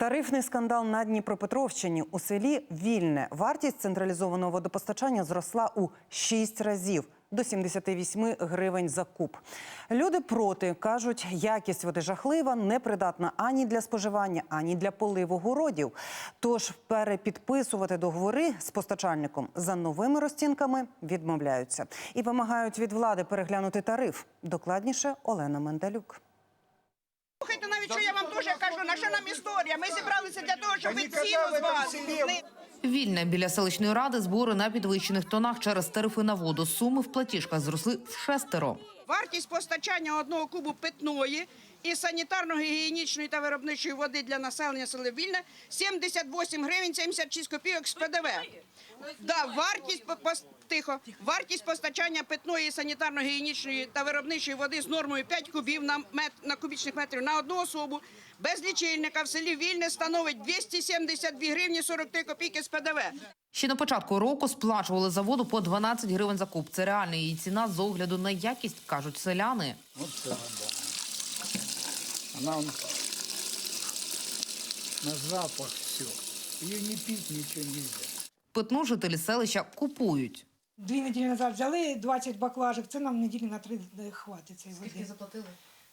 Тарифний скандал на Дніпропетровщині у селі Вільне. Вартість централізованого водопостачання зросла у 6 разів до 78 гривень за куб. Люди проти кажуть, якість води жахлива, непридатна ані для споживання, ані для поливу городів. Тож перепідписувати договори з постачальником за новими розцінками відмовляються і вимагають від влади переглянути тариф. Докладніше Олена Мендалюк. Слухайте, навіть що я вам дуже кажу, наша нам історія. Ми зібралися для того, щоб ви ціну з Не- Вільне біля селищної ради збори на підвищених тонах через тарифи на воду. Суми в платіжках зросли в шестеро. Вартість постачання одного кубу питної і санітарно-гігієнічної та виробничої води для населення села Вільне 78 гривень 76 копійок з ПДВ. Да, вартість по- тихо. Вартість постачання питної санітарно-гігієнічної та виробничої води з нормою 5 кубів на мет на кубічних метрів на одну особу без лічильника в селі Вільне становить 272 гривні 43 копійки з ПДВ. Ще на початку року сплачували за воду по 12 гривень за куб. Це реальна її ціна з огляду на якість, кажуть селяни. Вот так, да. Она на запах все. Ее не пить ничего нельзя. Питну жителі селища купують. Дві неділі назад взяли 20 баклажок, це нам неділі на три е, хватить цієї води. заплатили?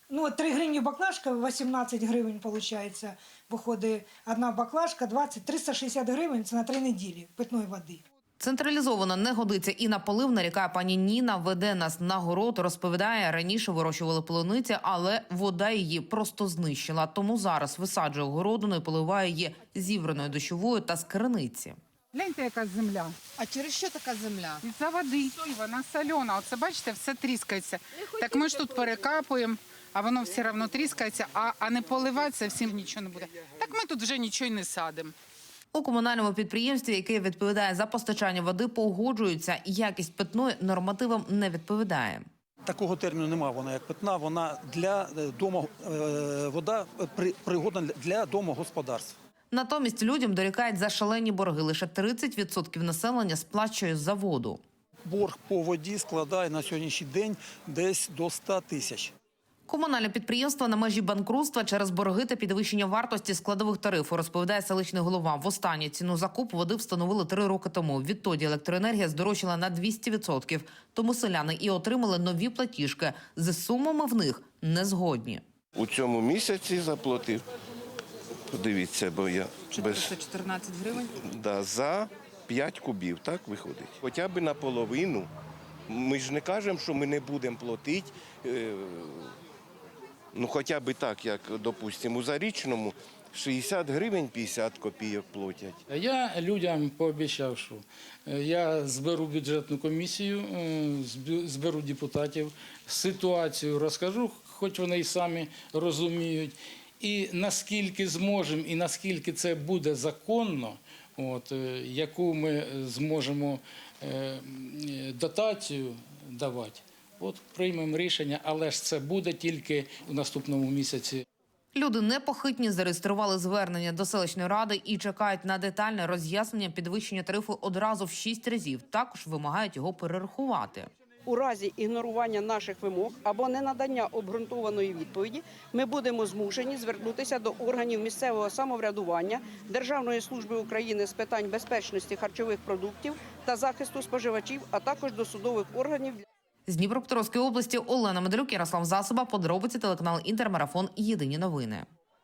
Ну, от 3 гривні баклажка, 18 гривень, виходить, виходить одна баклажка, 20, 360 гривень, це на три неділі питної води. Централізовано не годиться і на полив нарікає пані Ніна. Веде нас на город. Розповідає, раніше вирощували полуниці, але вода її просто знищила. Тому зараз висаджує городину і поливає її зібраною дощовою та з криниці. Гляньте, яка земля. А через що така земля? Із-за води. І вона сольона. Оце бачите, все тріскається. Так ми ж тут перекапуємо, а воно все одно тріскається, а, а не поливатися всім нічого не буде. Так ми тут вже нічого й не садимо. У комунальному підприємстві, яке відповідає за постачання води, погоджуються. Якість питної нормативам не відповідає. Такого терміну немає, вона як питна, вона для е, дому, е, вода е, при- пригодна для домогосподарств. Натомість людям дорікають за шалені борги. Лише 30% населення сплачує за воду. Борг по воді складає на сьогоднішній день десь до 100 тисяч. Комунальне підприємство на межі банкрутства через борги та підвищення вартості складових тарифів, розповідає селищний голова. Востаннє ціну закупу води встановили три роки тому. Відтоді електроенергія здорожчала на 200%. Тому селяни і отримали нові платіжки. З сумами в них не згодні. У цьому місяці заплатив. Подивіться, бо я без 14 гривень. да, за 5 кубів, так виходить. Хоча б наполовину. Ми ж не кажемо, що ми не будемо платити. е, Ну, хоча б так, як, допустимо, у зарічному 60 гривень 50 копійок платять. Я людям пообіцяв, що е, я зберу бюджетну комісію, е, зберу депутатів, ситуацію розкажу, хоч вони й самі розуміють. І наскільки зможемо, і наскільки це буде законно, от, е, яку ми зможемо е, е, дотацію давати, от приймемо рішення, але ж це буде тільки у наступному місяці. Люди непохитні зареєстрували звернення до селищної ради і чекають на детальне роз'яснення підвищення тарифу одразу в шість разів. Також вимагають його перерахувати. У разі ігнорування наших вимог або ненадання обґрунтованої відповіді, ми будемо змушені звернутися до органів місцевого самоврядування Державної служби України з питань безпечності харчових продуктів та захисту споживачів, а також до судових органів. З Дніпропетровської області Олена Медлюк Ярослав Засоба, подробиці телеканал Інтермарафон. Єдині новини.